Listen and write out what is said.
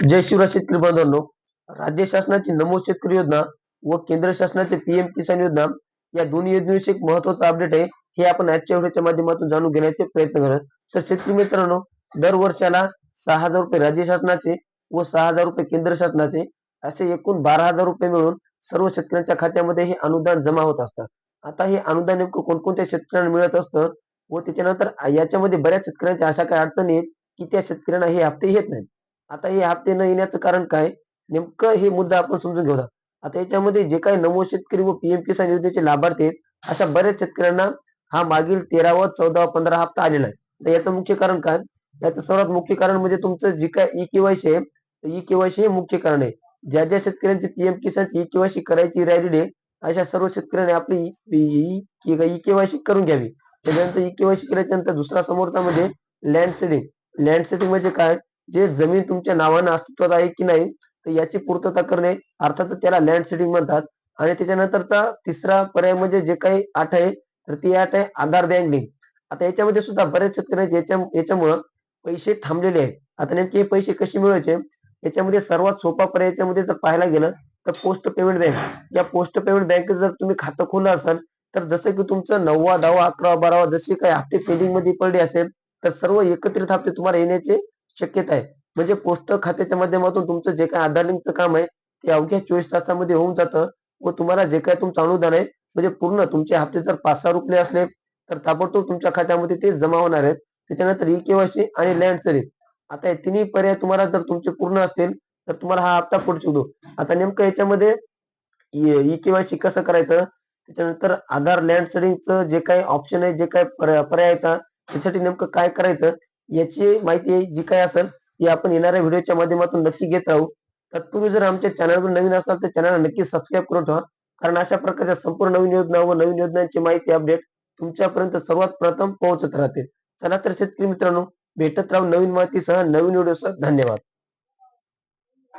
जय शिवराज शेतकरी बांधवांनो राज्य शासनाची नमो शेतकरी योजना व केंद्र शासनाचे पीएम किसान योजना या दोन्ही योजनेविषयी एक महत्त्वाचा अपडेट आहे. हे आपण आजच्या व्हिडिओच्या माध्यमातून जाणून घेण्याचे प्रयत्न करत. तर शेतकरी मित्रांनो दरवर्षाला सहा हजार रुपये राज्य शासनाचे व सहा हजार रुपये केंद्र शासनाचे असे एकूण बारा हजार रुपये मिळून सर्व शेतकऱ्यांच्या खात्यामध्ये हे अनुदान जमा होत असतात आता हे अनुदान नेमकं कोणकोणत्या शेतकऱ्यांना मिळत असतं व त्याच्यानंतर याच्यामध्ये बऱ्याच शेतकऱ्यांच्या अशा काही अडचणी आहेत की त्या शेतकऱ्यांना हे हप्ते येत नाहीत. आता हे हप्ते न येण्याचं कारण काय? नेमकं हे मुद्दा आपण समजून घेऊया. आता याच्यामध्ये जे काही नमो शेतकरी व पीएम किसान योजनेचे लाभार्थी आहेत अशा बऱ्याच शेतकऱ्यांना हा मागील तेरावा चौदावा पंधरा हप्ता आलेला आहे. तर याचं मुख्य कारण काय? याचं सर्वात मुख्य कारण म्हणजे तुमचं जे काय ई केवायसी आहे ई केवायसी हे मुख्य कारण आहे. ज्या ज्या शेतकऱ्यांची पीएम किसानची ई केवायसी करायची राहिलेली आहे अशा सर्व शेतकऱ्यांनी आपली ई केवायसी करून घ्यावी. त्याच्यानंतर ई केवायसी केल्याच्यानंतर दुसरा समोरचा म्हणजे लँड सेटिंग लँड सेटिंग म्हणजे काय? जे जमीन तुमच्या नावानं अस्तित्वात आहे की नाही तर याची पूर्तता करणे अर्थात त्याला लँड सेटिंग म्हणतात. आणि त्याच्यानंतरचा तिसरा पर्याय म्हणजे जे काही आठ आहे तर ती आठ आहे आधार बँक आता याच्यामध्ये सुद्धा बरेच शेतकरी याच्या याच्यामुळं पैसे थांबलेले आहेत. आता नेमके हे पैसे कसे मिळवायचे? याच्यामध्ये सर्वात सोपा पर्याय याच्यामध्ये जर पाहायला गेलं तर पोस्ट पेमेंट बँक या पोस्ट पेमेंट बँकेत जर तुम्ही खातं खोललं असाल तर जसं की तुमचं नववा दहावा अकरावा बारावा जसे काही हप्ते पेंडिंगमध्ये पडले असेल तर सर्व एकत्रित हप्ते तुम्हाला येण्याचे शक्यता आहे. म्हणजे पोस्ट खात्याच्या माध्यमातून तुमचं जे काय आधार लिंकचं काम आहे ते अवघ्या चोवीस तासामध्ये होऊन जातं. व तुम्हाला जे काय तुमचं अनुदान आहे म्हणजे पूर्ण तुमचे हप्ते जर पाच सहा रुपये असले तर ताबडतोब तुमच्या खात्यामध्ये ते जमा होणार आहेत. त्याच्यानंतर ई केवायसी आणि लँड सरी आता हे तिन्ही पर्याय तुम्हाला जर तुमचे पूर्ण असतील तर तुम्हाला हा हप्ता पुढे दो आता नेमकं याच्यामध्ये ई केवायसी कसं करायचं? त्याच्यानंतर आधार लँड सेलिंगचं जे काही ऑप्शन आहे जे काय पर्याय आहेत त्यासाठी नेमकं काय करायचं? याची माहिती जी काय असेल ती आपण येणाऱ्या व्हिडिओच्या माध्यमातून नक्की घेत राहू. तत्पूर्वी जर आमच्या चॅनलवर नवीन असाल तर चॅनलला नक्की सबस्क्राईब करून ठेवा. कारण अशा प्रकारच्या संपूर्ण नवीन योजना व नवीन योजनांची माहिती अपडेट तुमच्यापर्यंत सर्वात प्रथम पोहोचत राहतील चला तर शेतकरी मित्रांनो भेटत राहू नवीन माहितीसह नवीन व्हिडिओसह. धन्यवाद.